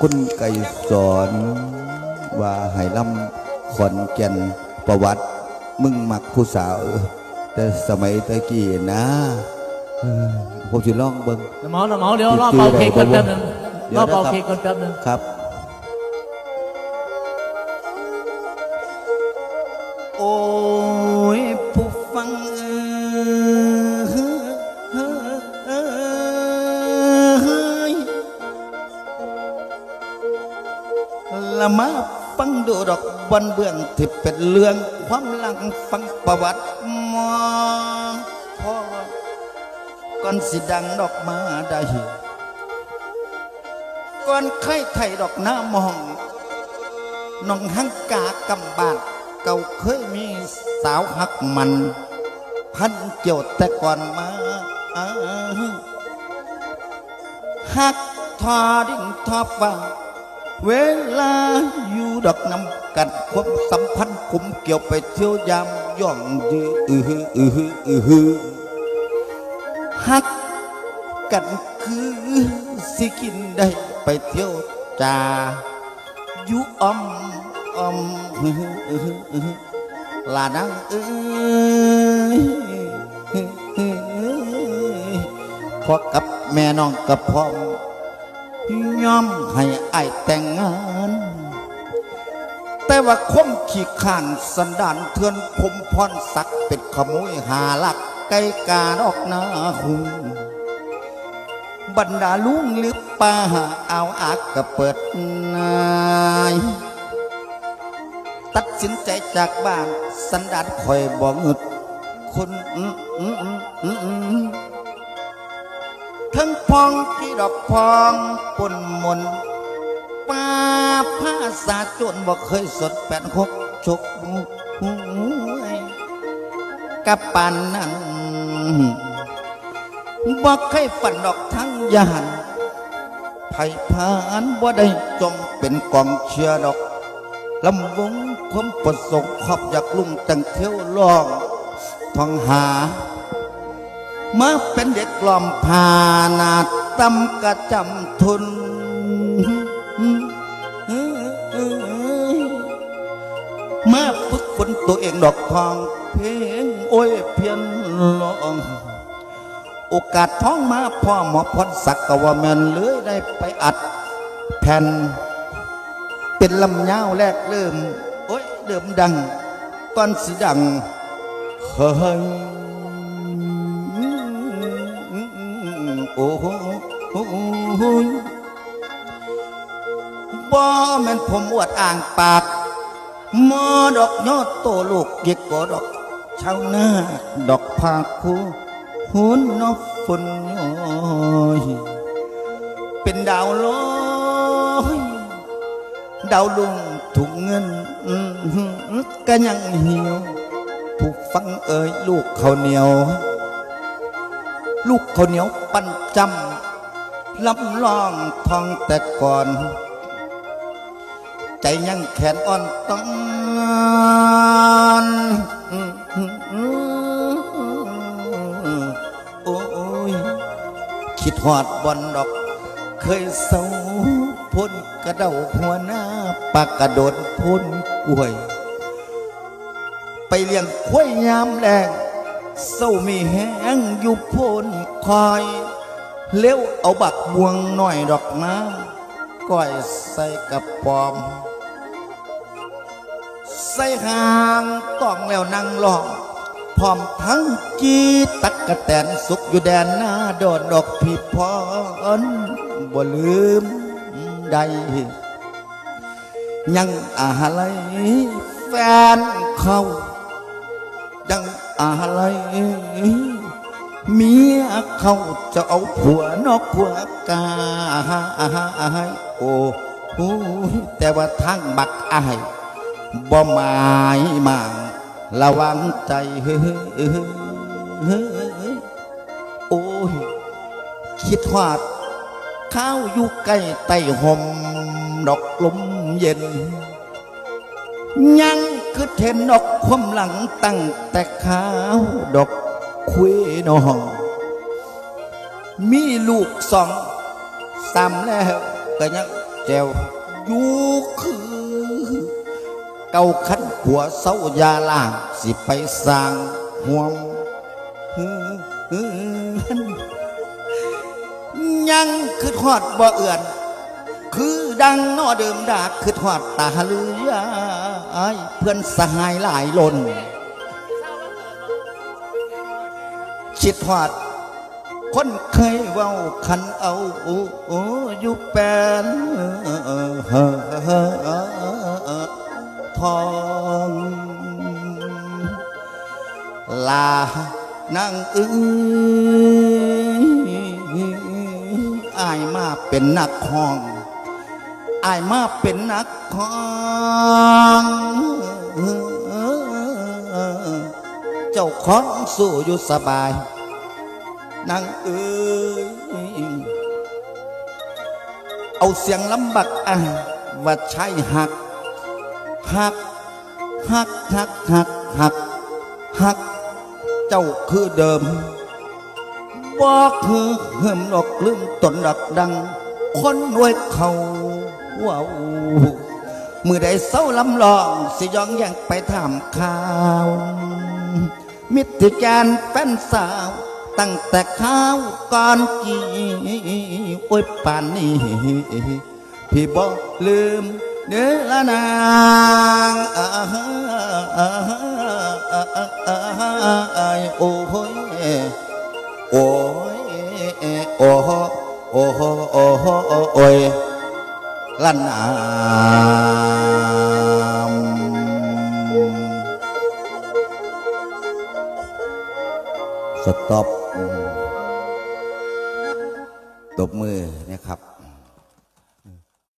คุณไก่สอนว่าให้ลำขอนแก่นประวัติ มึงมักผู้สาว แต่สมัยตะกี้นะเออผมสิลองเบิ่งหมอหมอเดี๋ยวรอเป่าเค้กก่อนแป๊บหนึงเดี๋รยวอเป่านะครับเค้กก่อนแป๊บหนึงครับ บนเบื้องที่เป็นเรื่องความหลังฟังประวัติมอพ่อก่อนสิดังดอกมาได้ก่อนไข่ไทยดอกหน้ามองน้องหังกากำบานเก่าเคยมีสาวหักมัน พันเกี่ยวแต่ก่อนมาหักทอดิ่งทอฟ้า เวลาอยู่ดอกน้ำกันความสัมพันธ์คุมเกี่ยวไปเที่ยวยามย่องยืออือฮืออือฮืออือฮือหักกันคือสิกินได้ไปเที่ยวจาอยู่อมอมลานังเอ้ยพอกับแม่น้องกับพ่อ ยอมให้อายแต่งงาน แต่ว่าคมขี้ข้านสันดานเทือนผมพรสักเป็นขโมยหาลักไก่กาดอกนาหุงบรรดาลุงหรือป้าเอาอักก็เปิดนายตัดสินใจจากบ้าน สันดานคอยบอกงึดคนอืมอืมอืมอืมอืม ทั้งพองที่ดอกพองปนมนป้าผ้าสาจนบอกเคยสดแปดหกชกหวยกับปานนั้นบอกให้ฝันดอกทั้งยานไผ่พานบ่ได้จมเป็นกองเชียร์ดอกลำวงความประสงค์ขอบอยากลุ่งจังเที่ยวลองท่องหา มาเป็นเด็กกล่อมพานาตำกระจำทุน มาฝึกฝนตัวเองดอกทอง เพลงโอ้ยเพียนลองโอกาสท้องมาพ่อหมอพรศักดิ์กว่าแมนเลยได้ไปอัดแผ่น เป็นลำยาวแรกเริ่ม โอ้ยเดิมดังก่อนสิดังเฮ้ย โอ้โหบ่แม่นผมอวดอ่างปากมอดอกยอดโตลูกเก็กกว่าดอกชาวนาดอกพาคูหุนนกฝนย้อยเป็นดาวลอยดาวลุงถุงเงินก็ยังเหี่ยว ผู้ฟังเอ่ยลูกเขาวเหนียว ลูกเขาวเหนียวปั้นจำลำลองทองแต่ก่อน ใจยังแขนอ่อนต้องโอ้ยคิดหอดบอนดอก เคยเศร้าพ้นกระเดาหัวหน้าปากกระโดดพ้นกล้วย ไปเลี้ยงควยยามแรง เศร้ามีแห้งอยู่พ้นคอย เลี้ยวเอาบักบวงหน่อยดอกนะก้อยใส่กระปอม ใส่หางต้องแล้วนั่งลองพร้อมทั้งจีตักกะแตนสุกอยู่แดนหน้าโดนดอกพี่พรบ่ลืมใด ยังอะไรแฟนเขายัง อะไร เมียเขาจะเอาผัวนอกผัวกาโอ้โหแต่ว่าทางบักอายบ่หมายมั่งระวังใจเฮ้ยโอ้ย คิดหอดข้าวอยู่ใกล้ใต้ห่มดอกลมเย็น ยังคือเทนดอกความหลังตั้งแต่ข้าวดอกคุยนองมีลูกสองสามแล้วก็ยังแจวอยู่คือเก่าขันหัวเสายาล่างสิไปสร้างห่วงยังคือทอดบ่เอื่อน คือดังนอเดิมดากคือทอดตาเลือไอเพื่อนสหายหลายลนชิดทอด คนเคยเว้าคันเอาโอ้โอ้ยู่แปนทองลานางเอ้ยอายมาเป็นนักห้อง อายมาเป็นนักห้องเจ้าของสู้อยู่สบายนางเอ้ยเอาเสียงลำบักอะว่าใช่หักหักหักหักหักหักหัก เจ้าคือเดิมบอกคือเหิมดอกลืมตนดักดัง คนรวยเขา ว้าวมือใดเศร้าลำลอง สิยองยังไปถามข่าว มิตรกนแฟนสาว ตั้งแต่ข้าวก่อนกี่โอ้ยป่านนี้พี่บอกลืมเนื้อละนาง ต็อปตบมือนะครับ